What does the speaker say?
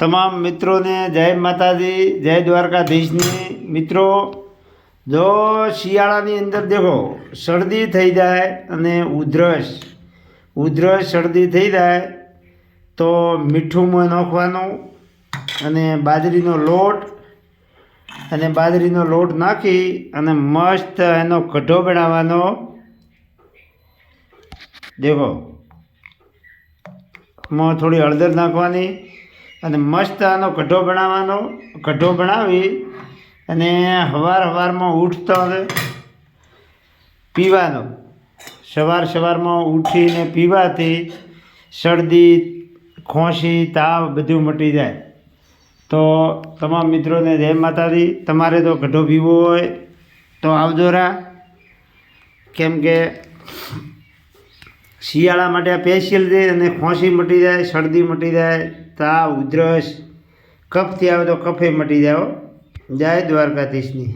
તમામ મિત્રોને જય માતાજી, જય દ્વારકાધીશની. મિત્રો, જો શિયાળાની અંદર દેખો, શરદી થઈ જાય અને ઉધરસ ઉધરસ, શરદી થઈ જાય, તો મીઠું મોં નાખવાનું અને બાજરીનો લોટ અને બાજરીનો લોટ નાખી અને મસ્ત એનો કઢો બનાવવાનો. દેખો, મોં થોડી હળદર નાખવાની. અને મસ્ત આનો કઢો બનાવવાનો કઢો બનાવી અને સવાર હવારમાં ઉઠતો પીવાનો. સવાર સવારમાં ઉઠીને પીવાથી શરદી, ખોંસી, તાવ બધું મટી જાય. તો તમામ મિત્રોને જય માતાજી. તમારે તો કઢો પીવો હોય તો આવજો રા. કેમ કે શિયાળા માટે આ સ્પેશિયલ છે અને ખોંસી મટી જાય, શરદી મટી જાય. તાવ ઉધરસ કફથી આવે તો કફે મટી જાય જય દ્વારકાધીશની.